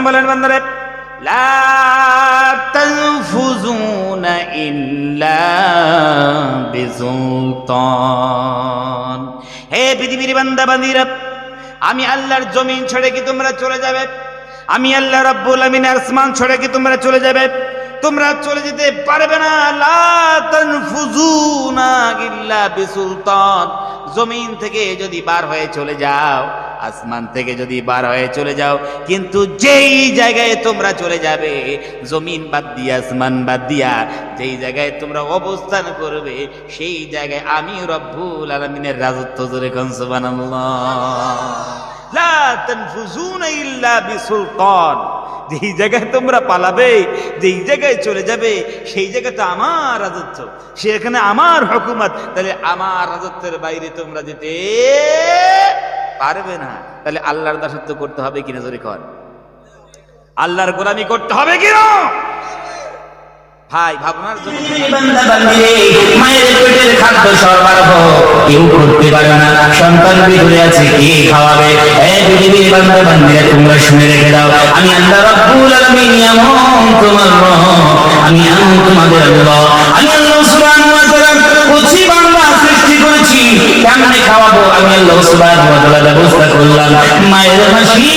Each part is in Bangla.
আলামিন বলেন বান্দারে হে পৃথিবীর বান্দা আমি আল্লাহর জমিন ছেড়ে কি তোমরা চলে যাবে? আমি আল্লাহ রাব্বুল আমিন আসমান ছেড়ে কি তোমরা চলে যাবে? তোমরা চলে যেতে পারবে না। লা তানফুজুনা ইল্লা বিসুলতান। জমিন থেকে যদি বার হয়ে চলে যাও, আসমান থেকে যদি বার হয়ে চলে যাও, কিন্তু যেই জায়গায় তোমরা চলে যাবে, জমিন বাদ দিয়া, আসমান বাদ দিয়া, যেই জায়গায় তোমরা অবস্থান করবে, সেই জায়গায় আমি রব্বুল আলমিনের রাজত্ব জোরে কোন সুবহানাল্লাহ। লা তানফুজুনা ইল্লা বিসুলতান। যেই জায়গায় তোমরা পালাবে, যেই জায়গায় চলে যাবে, সেই জায়গাটা আমার রাজত্ব। সেখানে আমার হুকুমত। তাহলে আমার রাজত্বের বাইরে তোমরা যেতে পারবে না। তাহলে আল্লাহর দাসত্ব করতে হবে কিনা জোরে কর। আল্লাহর গোলামি করতে হবে কিনা ভাই, ভাবনার আমি আমি তোমাদের আমি বান্দা কেমনে খাওয়াবো? আমি আল্লাহ সুবহানাহু ওয়া তাআলা ব্যবস্থা করলাম। মায়ের হাসি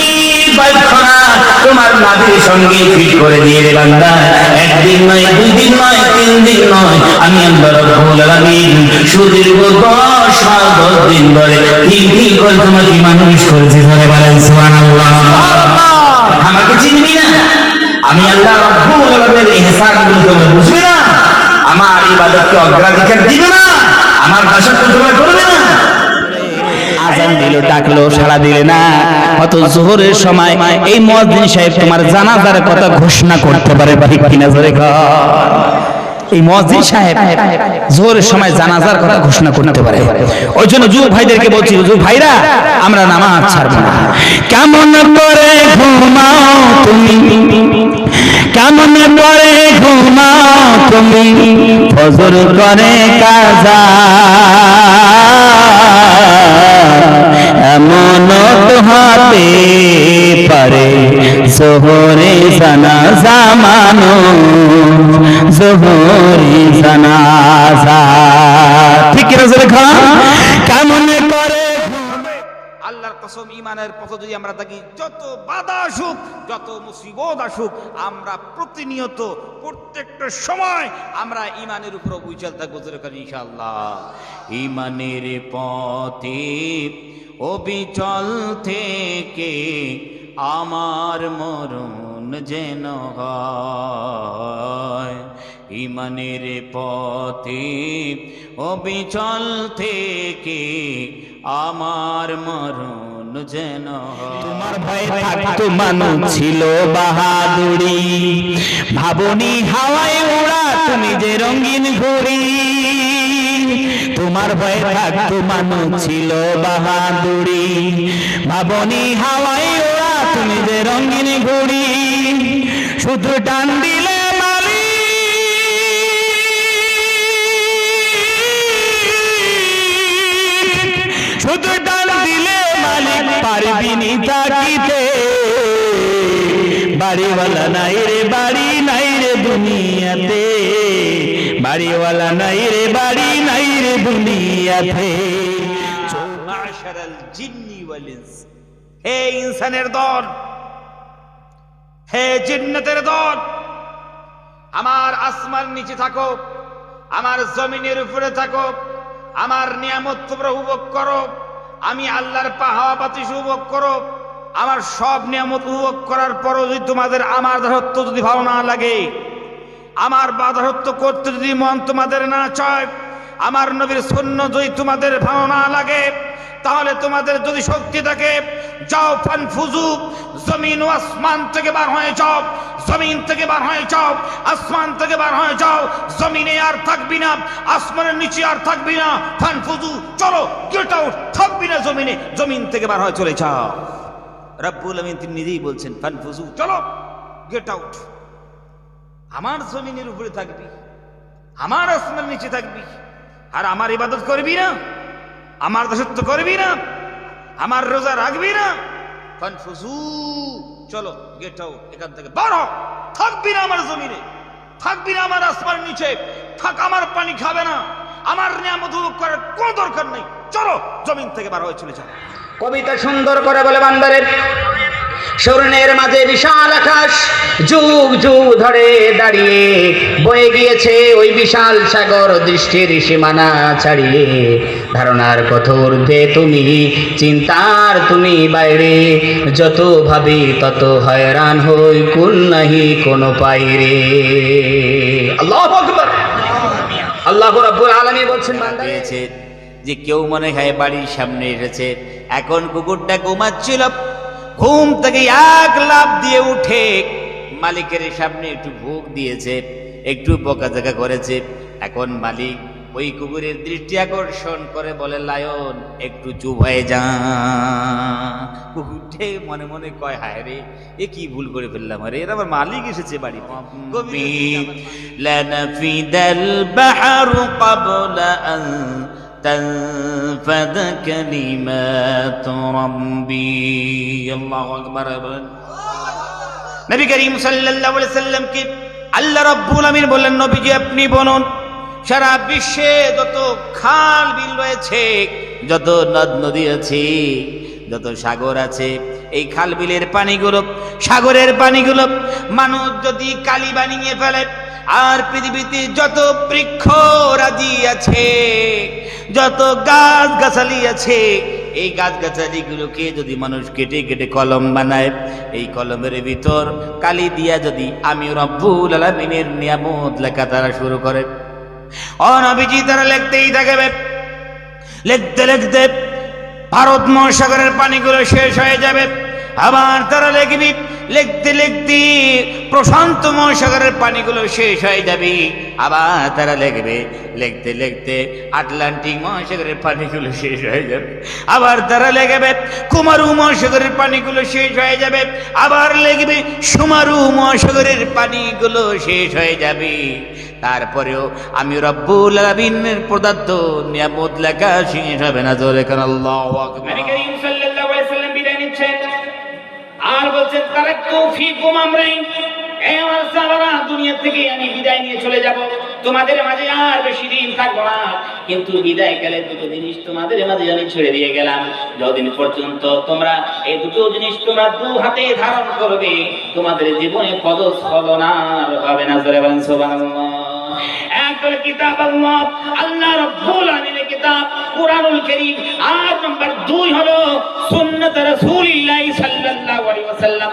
তোমার নাভির সঙ্গে ফিট করে দিয়ে রে বান্দা। একদিন নয় দুই দিন নয় তিন দিন নয় আমি আল্লাহ রব্বুল আলামিন সুদীর্ঘ দশ মাস দশ দিন ধরে তিন তিন করে তোমাকে মানুষ করেছি ধরে বলেন সুবহানাল্লাহ। আমাকে চিনবি না? আমি আল্লাহ রব্বুল আলামিনের ইহসানগুলো তোমরা বুঝবে না? আমার ইবাদতকে অগ্রাধিকার দিবে না? আমার দাসত্ব তোমরা করবে না ডাকলো সারা দিলে না কত জোহরের সময় এই মসজিদ সাহেব তোমার জানাজার কথা ঘোষণা করতে পারে, ঠিক কিনা জোরে। এই মসজিদ সাহেব জোহরের সময় জানাজার কথা ঘোষণা করতে পারে। ওই জন্য যুব ভাইদেরকে বলছি যুব ভাইরা, আমরা নামাজ ছাড়বো না। কেমন করে ঘুমাও তুমি? কেমন করে ঘুমাও তুমি? ফজর করে কাজা। এমন হতে পারে জোহরে জানাজা মানো। ঠিক কেমন আল্লাহর কসম ইমানের পথে যদি আমরা থাকি, যত বাধা আসুক, যত মুসিবত আসুক, আমরা প্রতিনিয়ত, প্রত্যেকটা সময় আমরা ইমানের উপর বুঝাল থাকব ইনশাআল্লাহ। ইমানের পথে অবিচল থেকে আমার মরণ যেন হয়। ইমানের পথে অবিচল থেকে আমার মরণ যেন। তোমার ভয়ে থাকতো মানুষ ছিল বাহাদুরি। ভাবনি হাওয়ায় ওড়া, তুমি যে রঙিন ঘুড়ি। তোমার ভয়ে থাকতো মানুষ ছিল বাহাদুরি। ভাবনি হাওয়ায় ওড়া, তুমি যে রঙিন ঘুড়ি। শুধু টান দিলে মালিক শুধু ডাল দিলে মালিক পারবি নি তাকিতে। বাড়িওয়ালা নাই রে, বাড়ি নাই রে দুনিয়াতে। বাড়িওয়ালা নাই রে, বাড়ি নাই রে দুনিয়াতে। হে ইনসানের দল হে জিন্নাতের দল, আমার আসমান নিচে থাকো, আমার জমিনের উপরে থাকো, আমার নিয়ামত তোমরা উপভোগ করো, আমি আল্লাহর পাহাওয়া বাতিস উপভোগ করো, আমার সব নিয়ামত উপভোগ করার পরও যদি তোমাদের আমার দাসত্ব যদি ভালো না লাগে, আমার বাধারত্ব করতে যদি মন তোমাদের না চায়, আমার নবীর সৈন্য যদি তোমাদের ভালো না লাগে তাহলে তোমাদের যদি শক্তি থাকে, যাও, ফান ফুজু, জমিন ও আসমান থেকে বার হয়ে যাও, জমিন থেকে বার হয়ে যাও, আসমান থেকে বার হয়ে যাও, জমিনে আর থাকবি না, আসমানের নিচে আর থাকবি না, ফান ফুজু, চলো, গেট আউট, থাকবি না জমিনে, জমিন থেকে বার হয়ে চলে যাও। রব্বুল আমিন তিনি নিজেই বলছেন, ফান ফুজু, চলো, গেট আউট, আমার জমিনের উপরে থাকবি, আমার আসমান নিচে থাকবি, আর আমার ইবাদত করবি না? আমার দাসত্ব করবি না আমার রোজা রাখবি না। কনফুজু চলো গেট আউট এখান থেকে বড়। থাকবি না আমার জমিনে থাকবি না আমার আসমার নিচে থাক আমার পানি খাবে না। আমার নিয়ামত উপভোগ করার কোনো দরকার নেই। চলো জমিন থেকে বার হয়ে চলে যাও। কবিতা সুন্দর করে বলে বান্দারে স্বর্ণের মাঝে বিশাল আকাশ যুগ যুগ ধরে দাঁড়িয়ে বয়ে গিয়েছে ওই বিশাল সাগর দৃষ্টির সীমানা ছাড়িয়ে। ধারণার কত ঊর্ধ্বে তুমি, চিন্তার তুমি বাইরে। যত ভাবি তত হয়রান হই, কুল নাহি কোনো পাইরে। আল্লাহ আল্লাহ রাব্বুল আলামিন বলছেন পেয়েছে যে কেউ মনে হয় বাড়ির সামনে এসেছে। এখন কুকুরটা ঘুমাচ্ছিল। ঘুম থেকে এক লাভ দিয়ে উঠে মালিকের সামনে একটু ভোগ দিয়েছে, একটু বকাঝকা করেছে। এখন মালিক ওই কুকুরের দৃষ্টি আকর্ষণ করে বলে লায়ন একটু চুপ হয়ে যা কুকুরটে মনে মনে কয় হায় রে এ কি ভুল করে ফেললাম আরে এর আমার মালিক এসেছে বাড়ি لنفد البحر قبل أن تنفذ كلمات ربي الله أكبر নবী করিম সাল্লাল্লাহু আলাইহি সাল্লামকে আল্লাহ রাব্বুল আমিন বললেন নবীজি আপনি বলুন সারা বিশ্বে যত খাল বিল রয়েছে, যত নদ নদী আছে, যত সাগর আছে, এই খাল বিলের পানিগুলো, সাগরের পানিগুলো মানুষ যদি কালি বানিয়ে ফেলে, আর পৃথিবীতে যত বৃক্ষ রাজি আছে, যত গাছ গাছালি আছে, এই গাছ গাছালিগুলোকে যদি মানুষ কেটে কেটে কলম বানায়, এই কলমের ভিতর কালি দিয়া যদি আমি রব্বুল আলমিনের নিয়ামত লেখা তারা শুরু করে। অনবিজি তারা লিখতেই থাকবে। লিখতে লিখতে ভারত মহাসাগরের পানিগুলো শেষ হয়ে যাবে। আবার তারা লিখবি, লিখতে লিখতে প্রশান্ত মহাসাগরের পানিগুলো শেষ হয়ে যাবে। আবার তারা লিখবে, লিখতে লিখতে আটলান্টিক মহাসাগরের পানিগুলো শেষ হয়ে যাবে। আবার তারা লিখবে, কুমারু মহাসাগরের পানিগুলো শেষ হয়ে যাবে। আবার লিখবে, সুমারু মহাসাগরের পানিগুলো শেষ হয়ে যাবে। তারপরেও আমি রব্বুল আলামিনের প্রদত্ত নিয়ামত লেখা শেষ হবে না, জোরে কেন আল্লাহু আকবার। নবী করিম সাল্লাল্লাহু আলাইহি সাল্লাম বিদায় নিচ্ছেন। আর বলছেন তারাক্তু ফিকুম আমরাইন। তোমাদের জীবনে পদস্খলন হবে না কিতাব আল্লাহ আল্লাহ রাব্বুল আলামিনের কিতাব, কোরআনুল আর নাম্বার দুই হলো সুন্নাত রাসূলুল্লাহ সাল্লাল্লাহু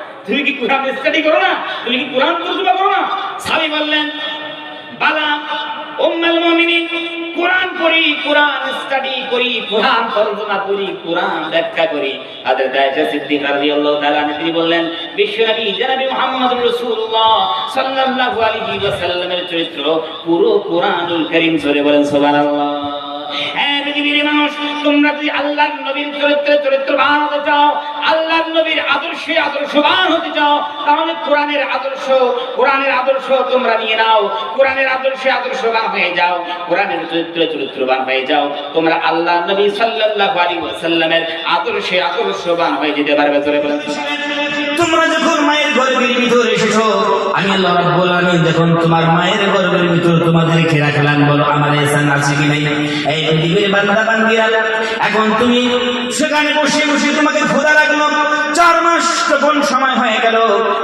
তুমি কি কোরআন স্টাডি করো না? তুমি কি কোরআন তর্জমা করো না? সাহাবী বললেন, বালা, উম্মুল মুমিনিন, কোরআন পড়ি, কোরআন স্টাডি করি, কোরআন তর্জমা করি, কোরআন ব্যাখ্যা করি। হযরত আয়েশা সিদ্দিকা রাদিয়াল্লাহু তাআলা তিনি বললেন বিশ্বনবী জনাবি মুহাম্মদ রাসূলুল্লাহ সাল্লাল্লাহু আলাইহি ওয়াসাল্লামের চরিত্র পুরো কোরআনুল কারীম জুড়ে বলেন, সুবহানাল্লাহ। তোমরা কোরআনের আদর্শ আদর্শ তোমরা নিয়ে নাও। আদর্শে আদর্শবান হয়ে যাও হয়ে যাও। তোমরা আল্লাহ নবী সাল্লাল্লাহু আলাইহি ওয়াসাল্লামের আদর্শে আদর্শবান হয়ে যেতে পারবে চলে তোমরা যখন মায়ের গর্ভের ভিতরে এসেছ, আমি আল্লাহ রাব্বুল আলামিন যখন তোমার মায়ের গর্ভের ভিতরে তোমাদেরকে রাখলাম বলো, আমার এসান আছে কি নাই? এই পৃথিবীর বান্দা বান্দিরা এখন তুমি সেখানে বসে বসে তোমাকে খোদা রাখল চার মাস যখন সময় হয়ে গেল,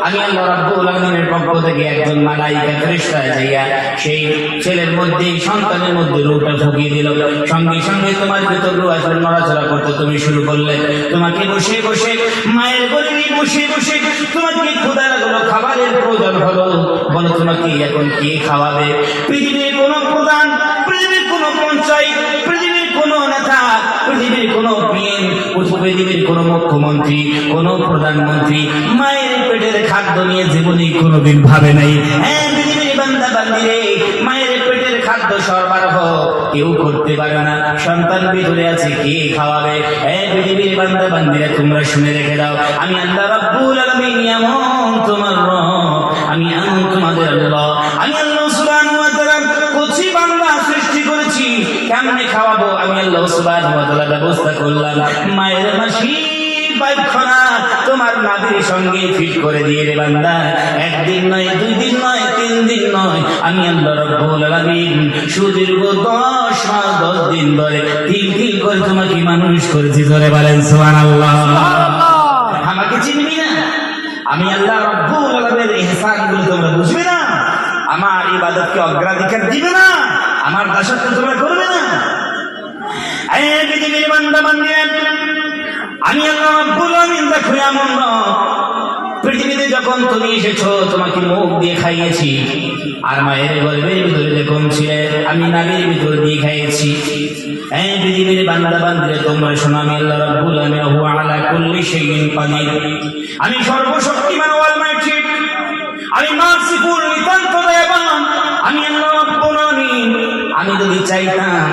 আমি আল্লাহ রাব্বুল আলামিনের পক্ষ থেকে একজন মালাইকা ফেরেশতা যাইয়া সেই ছেলের মধ্যে সন্তানের মধ্যে রূহটা ঢুকিয়ে দিল। সঙ্গে সঙ্গে তোমার ভিতর রূহ আসলে নড়াচড়া করতে তুমি শুরু করলে। তোমাকে বসে বসে, মায়ের গর্ভে বসে বসে তোমাকে ক্ষুধা লাগল? খাবারের প্রয়োজন হলো। বলো, তোমাকে এখন কে খাওয়াবে? পৃথিবীর কোনো প্রধান, পৃথিবীর কোনো পঞ্চায়েত, পৃথিবীর কোনো নেতা, পৃথিবীর কোন পৃথিবীর কোন মুখ্যমন্ত্রী, কোন প্রধানমন্ত্রী, মায়ের পেটের খাদ্য নিয়ে জীবনে কোনোদিন ভাবে নাই। মায়ের পেটের খাদ্য সরবরাহ কেউ করতে পারে না। সন্তান ভিতরে আছে, কে খাওয়াবে? হ্যাঁ পৃথিবীর বান্দা বান্দিরা তোমরা শুনে রেখে দাও। আমি আল্লাহ রাব্বুল আলামিন এমন তোমার আমি তোমাদের আল্লাহ সুবহানাহু ওয়া তাআলা কচি বান্দা সৃষ্টি করেছি কেমনে খাওয়াবো আমি আল্লাহ সুবহানাহু ওয়া তাআলা ব্যবস্থা করলাম। মায়ের মাসি পায়খানা তোমার নাভির সঙ্গে ফিট করে দিয়ে রে বান্দা। একদিন নয় দুই দিন নয় তিন দিন নয় আমি আল্লাহ রব্বুল আলামিন সুদীর্ঘ দশ মাস দশ দিন ধরে তিন তিন করে তোমাকে মানুষ করেছি ধরে বলেন সুবহানাল্লাহ। আমাকে চিনবি না? আমি আল্লাহ রব্বুল আলামিনের ইহসানগুলো তোমরা বুঝবে না? আমার ইবাদতকে অগ্রাধিকার দিবে না? আমার দাসত্ব তোমরা করবে না। পৃথিবীর বান্দা বান্দিরা আমি আল্লাহ দেখো এমন পৃথিবীতে যখন তুমি এসেছ, তোমাকে মুখ দিয়ে খাইয়েছি। আর মায়ের গর্ভের ভিতরে যখন ছিলে, আমি নাগের ভিতর দিয়ে খাইয়েছি। এই পৃথিবীর বান্দা বান্দিরা তোমরা শোনো, আমি আল্লাহ রাব্বুল হুয়া আলা কুল্লি শাইইন কাদির। আমি সর্বশক্তিমান ওয়াল মাইটি। আমি মার্সিফুল নিতান্ত দয়াবান। আমি আল্লাহ আমি যদি চাইতাম,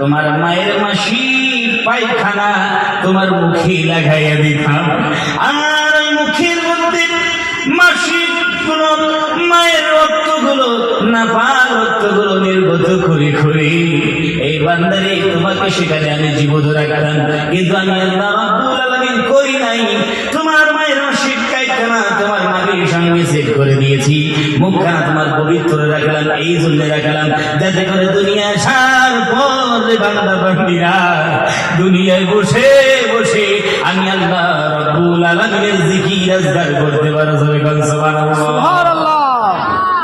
তোমার মায়ের মাসি পায়খানা তোমার মুখে লাগাইয়া দিতাম। আর মুখের মধ্যে মাসি গুলো মায়ের রক্তগুলো না পা রক্তগুলো নির্গত করে করে। এই বান্দারে, তোমাকে সেখানে আমি জীবত রাখতাম কিন্তু আমি আল্লাহ করি নাই তোমার মায়ের মাসিক পায়খানা তোমার নাবির সঙ্গে করে দিয়েছি। মুখখানা তোমার পবিত্র রাখলাম এই জন্য রাখলাম যাতে করে দুনিয়া সার পর বান্দা বান্দিরা দুনিয়ায় বসে বসে আমি আল্লাহ রব্বুল আলামিনের জিকির আজগার করতে পারো জোরে বল সুবহানাল্লাহ।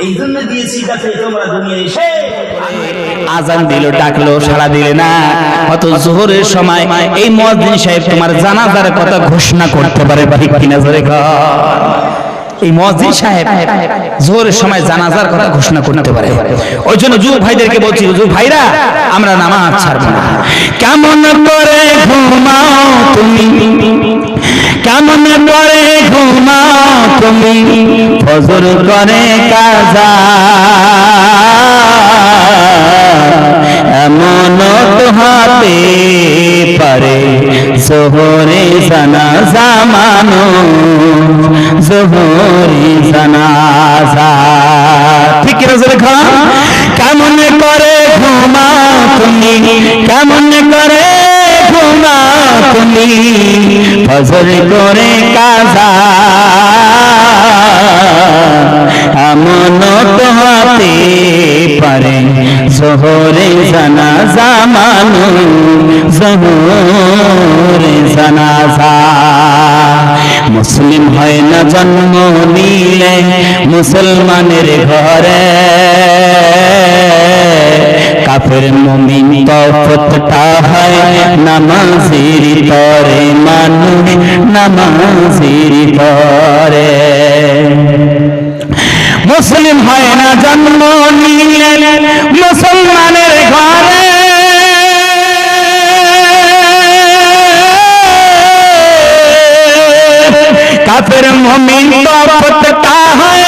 এই জন্য দিয়েছি যাতে তোমরা দুনিয়ায় এসে আজান দিল ডাকলো সারা দিলে না। অত জোহরের সময় এই মুয়াজ্জিন সাহেব তোমার জানাজার কথা ঘোষণা করতে পারে ঠিক কিনা জোরে কর। এই মুয়াজ্জিন সাহেব জোহরের সময় জানাজার কথা ঘোষণা করতে পারে। ওই জন্য যুব ভাইদেরকে বলছি যুব ভাইরা, আমরা নামাজ ছাড়বো না। কেমন করে ঘুমাও তুমি? কেমন করে ঘুমাও তুমি? ফজর করে কাজা। এমন হাতে পারে, জোহরে জানাজা মানো। জোহরে জানাজা। ঠিক আছে খান? কেমন করে ঘুমা তুমি? কেমন করে ঘুমা তুমি? ফজর করে কাজা। এমন তো হাতে পারে, জোহরে জানাজা মানু জোহরে জানাজা। মুসলিম হয় না জন্ম নিলে মুসলমানের ঘরে। কাফের মুমিন তফতটা হয় নামাজির তরে, মানুষ নামাজির তরে মুসলিম হয় না জন্ম নিলে মুসলমানের কাফের মমিন তপতটা হয়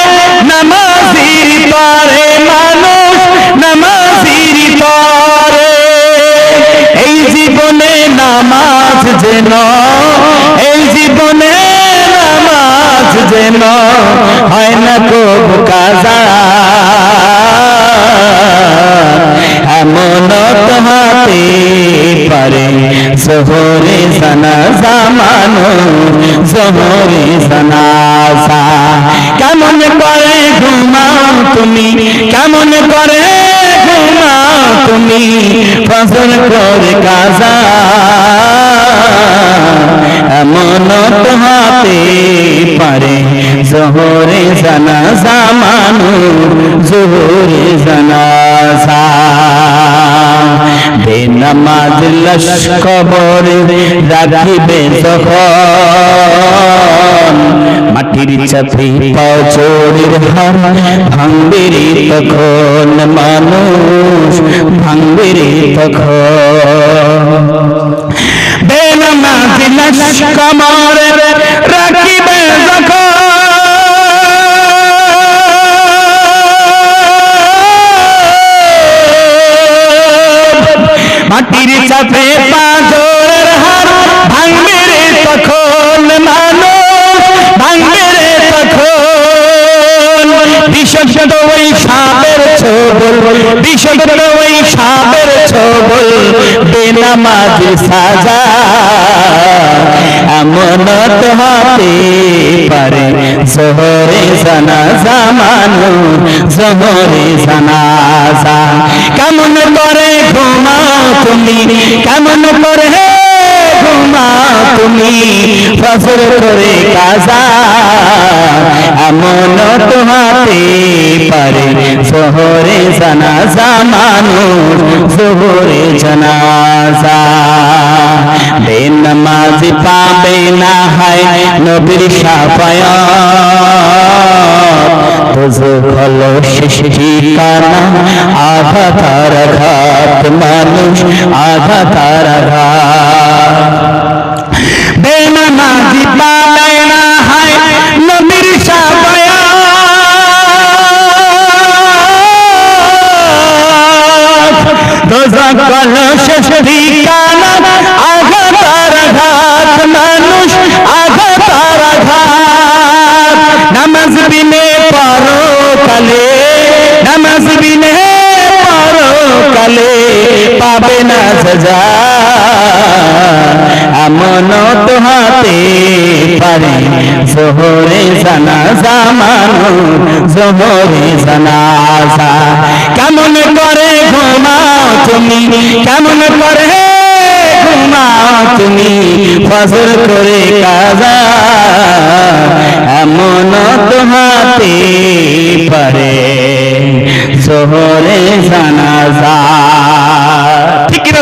নামাজির পরে মানুষ নামাজির পরে এই জীবনে নামাজ যেন এই জীবনে নামাজ যেন হয় না কবু কাজা এমন হাতে পারে জোহরে জানাজা মানো জোহরে জানাজা কেমন করে ঘুমাও তুমি? কেমন করে ঘুমাও তুমি? ফসল করে কাজা। এমন তো হাতে পারে, জোহরে জানাজা মানো জোহরে জানাজা বেনামাজ লশ কবরে রাখিবে যখন। মাটির চাপি পচড়ির হার ভাঙবে রে তখন মানুষ, ভাঙবে রে তখন। বেনা বেনামাজি লাশ বিষাক্ত ওই সাপের ছবল বেনামাজি সাজা। এমন হতে পারে, জোহরে জানাজা মানু জোহরে জানাজা কেমন করে ঘুমাও তুমি, কেমন করে ঘুমাও তুমি ফসল করে কাজা। এমন তো হতে পারে জোহরে জানাজা মানুষ, জোহরে জানাজা। বেনমাজি পাবে না হয় নবীর সাফায়া বুঝো হলো শেষ ঠিকানা আঘাত আর ঘাত মানুষ আঘাত আর ঘাত আর ঘাত মানুষ ঘাত বিনে পরো কালে বিনে পরো কালে পাবে না এমন তো হাতে পারে জোহরে জানাজা মানু জোহরে কেমন তুমি কেমন করে ঘুমাও তুমি? ফসল করে কাজা। এমন তোমাতে পারে শহরে জানাজা। ঠিক কিনা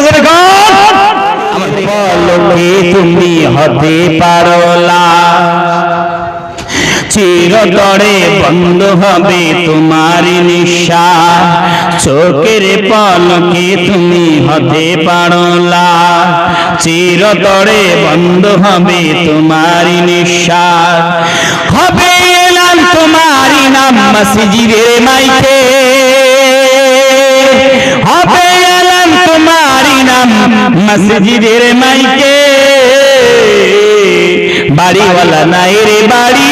আমার বলকে তুমি হতে পারলা চিরতরে বন্ধ হবে তোমার নিঃশ্বাস চোখের পলকে তুমি হতে পারলা চিরতরে বন্ধ হবে তোমার নিঃশ্বাস হবে এলাম তোমারই নাম মসজিদের মাইকে। হবে এলাম তোমারই নাম মসজিদের মাইকে। বাড়িওয়ালা নাই রে বাড়ি।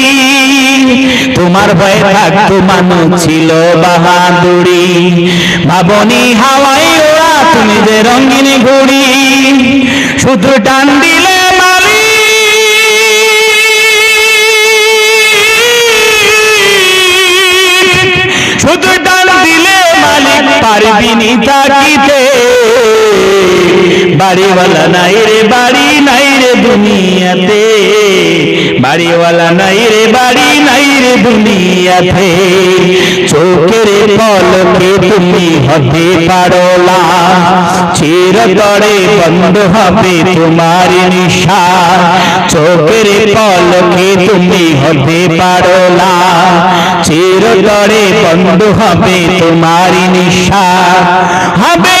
তোমার ভয় থাকতো মানুষ ছিল বাহাদুরি। ভাবনি হাওয়ায় ওড়া তুমি যে রঙিন ঘুরি শুধু টান দিলে শুধু ডাল দিলে মালিক পারবি নি তাকিতে বাড়িওয়ালা নাই রে, বাড়ি নাই রে দুনিয়াতে। বাড়িওয়ালা নাই রে, বাড়ি নাই রে দুনিয়াতে। চোখের পলকে তুমি হতে পারলা চিরতরে বন্ধ হবে তোমার নিশা। চোখের পলকে তুমি হতে পারলা চিরতরে বন্ধ হবে তোমার নিশা। হবে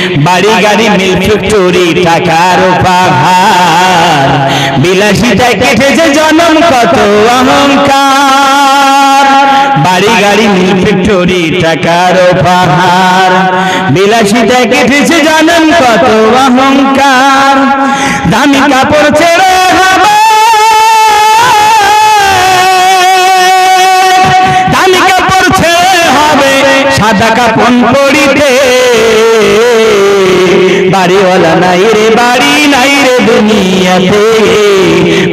বাড়ি গাড়ি মিল চুরি টাকার উপহার। বিলাসিতায় কেটেছে জনম কত অহংকার। বাড়ি গাড়ি মিল চুরি টাকার উপহার। বিলাসিতায় কেটেছে জনম কত অহংকার। দামি কাপড় ছেড়ে সাদা কাপড় পরিতে বাড়িওয়ালা নাই রে, বাড়ি নাই রে দুনিয়াতে।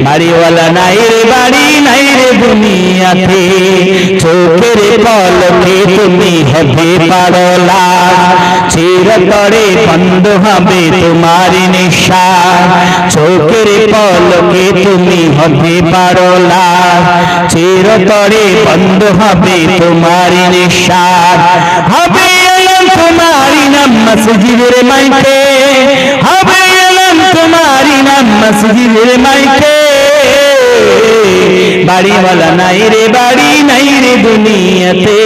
বাড়িওয়ালা নাই রে, বাড়ি নাই রে দুনিয়াতে। চোখের পলকে তুমি হবে পারলা চিরতরে বন্ধ হবে তোমার নিঃশ্বাস চোখের পলকে তুমি হবে পারলা চিরতরে বন্ধ হবে তোমার নিঃশ্বাস হবে তোমারি নাম মসজিদের মাইকে। বাড়িওয়ালা নাই রে, বাড়ি নাই রে দুনিয়াতে।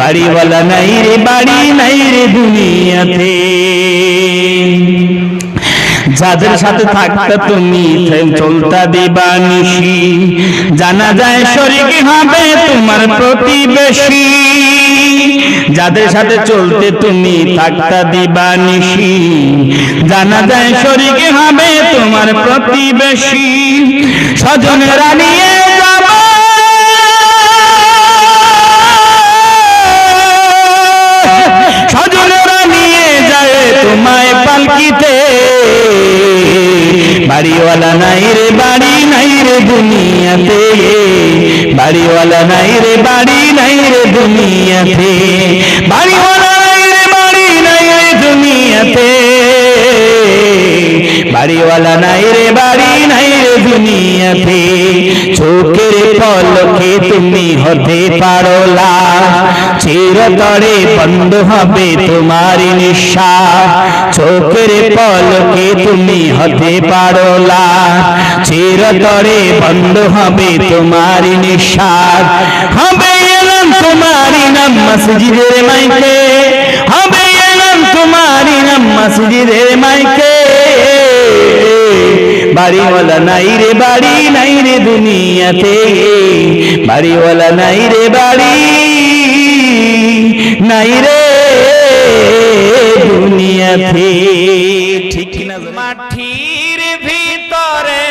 বাড়িওয়ালা নাই রে, বাড়ি নাই রে দুনিয়াতে। যাদের সাথে থাকতে তুমি চলতা দিবা নিশি জানা যায় শরীর হবে তোমার প্রতিবেশী। যাদের সাথে চলতে তুমি থাকতা দিবা নিশি জানা যায় শরীর হবে তোমার প্রতিবেশী। স্বজনেরা নিয়ে যাবা। স্বজনেরা নিয়ে যায় তোমায় পালকিতে। বাড়িওয়ালা নাই রে বাড়ি নাই রে দুনিয়াতে। বাড়িওয়ালা নাই রে বাড়ি নাই রে দুনিয়াতে। বাড়িওয়ালা নাই রে, বাড়ি নাই রে দুনিয়াতে। চোখের পলকে তুমি হতে পারো চিরতরে বন্ধ হবে তোমার নিঃশ্বাস চোখের পলকে তুমি হতে পারো চিরতরে বন্ধ হবে তোমার নিঃশ্বাস হবে এলাম তোমারি নাম মসজিদের মাইকে। হবে এলাম তোমারি নাম মসজিদের মাইকে। বাড়িওয়ালা নাই রে বাড়ি, নাই রে দুনিয়াতে। বাড়িওয়ালা নাই রে বাড়ি, নাই রে দুনিয়াতে। ঠিক মাটির ভিতরে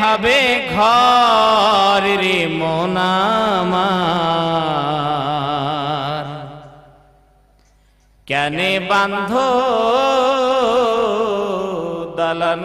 হবে ঘর রে মোনামার কেনে বান্ধ দালান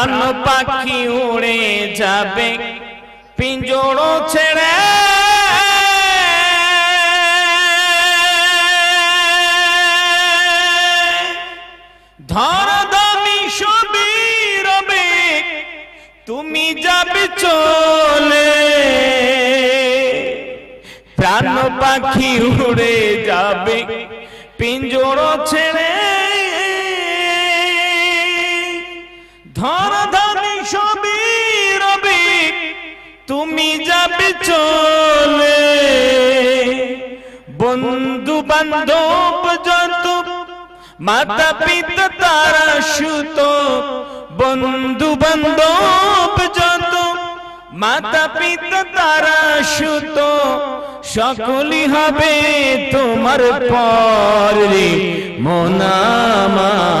প্রাণ পাখি উড়ে যাবে পিঞ্জড়ো ছেড়ে। ধর দামি সবই রবে তুমি যাবে চলে। প্রাণ পাখি উড়ে যাবে পিঞ্জড়ো ছেড়ে। ধর ধামি সবই রবি, তুমি যাবে চলে। বন্ধু বান্ধব যত মাতা পিতা তারা সুত। বন্ধু বান্ধব যত মাতা পিতা তারা সুত। সকলই হবে তোমার পরে মোনামার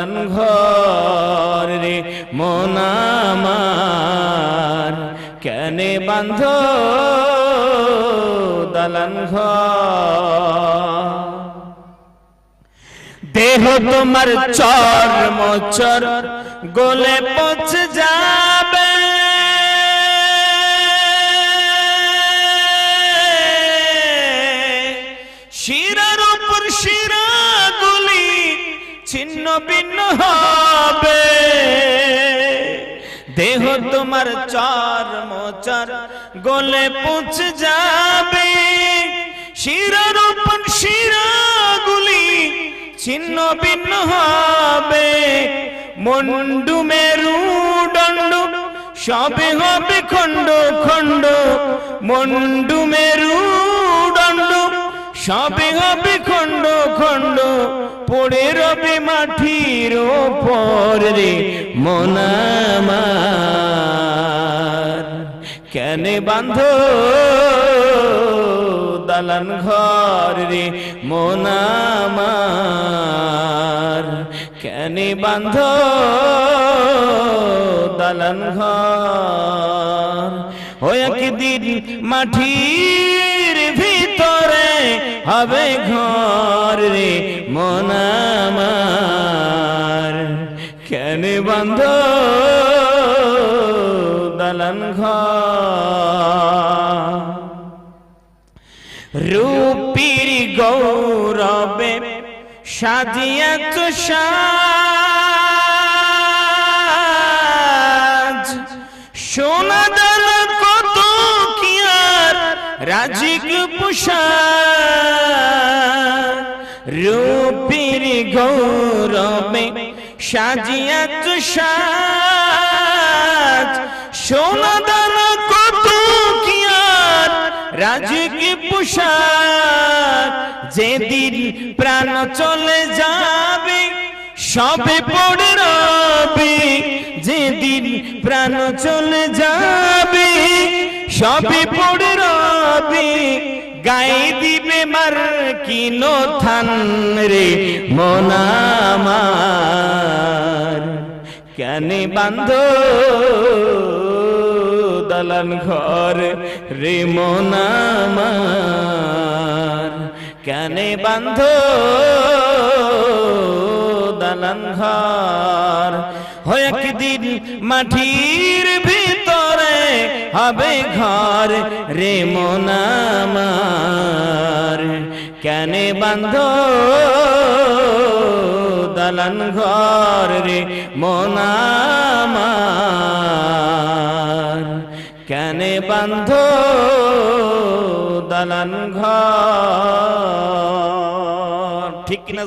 দালান ঘর রে মোনামার কেনে বান্ধ দালান ঘর। দেহ তোমার চর মোচর গোলে পচ যাবে তোমার চর মোচর গোলে পৌঁছে যাবে। শিরার উপর শিরাগুলি ছিন্ন ভিন্ন হবে। মন্ডু মেরু দণ্ড, সবে হবে খণ্ড খণ্ড। মন্ডু মেরু দণ্ড, সবে হবে খণ্ড খণ্ড। পড়ে রবে মাটির ওপর রে মনামার কেন বান্ধ দালান ঘর রে মনামার কেন বান্ধ দালান ঘর? ও একদিন মাটির ভিতরে হবে ঘর রে মনামার কেন বন্ধ দালান রূপীর গৌরবে সাজিয়া তো সাজ। সোনা দানা কত কি রাজিক পোশাক। রূপীর গৌরবে সাজিয়া তো সাজ। সোনা দানা কত কি আর? রাজিক পোশাক যেদিন প্রাণ চলে যাবে, সবে পড়ে রবে। যেদিন প্রাণ চলে যাবে, সবে পড়ে রবে। গায়ে দিবে মার কিনো থান রে মনামার কেন বান্ধ দালান ঘর রে মনামার কেন বান্ধ দালান ঘর। হয় একদিন মাটির ভিতরে হবে ঘর রে কেন বান্ধ দালান ঘর রে মনামার বান্ধ দালান ঘর। ঠিক কিনা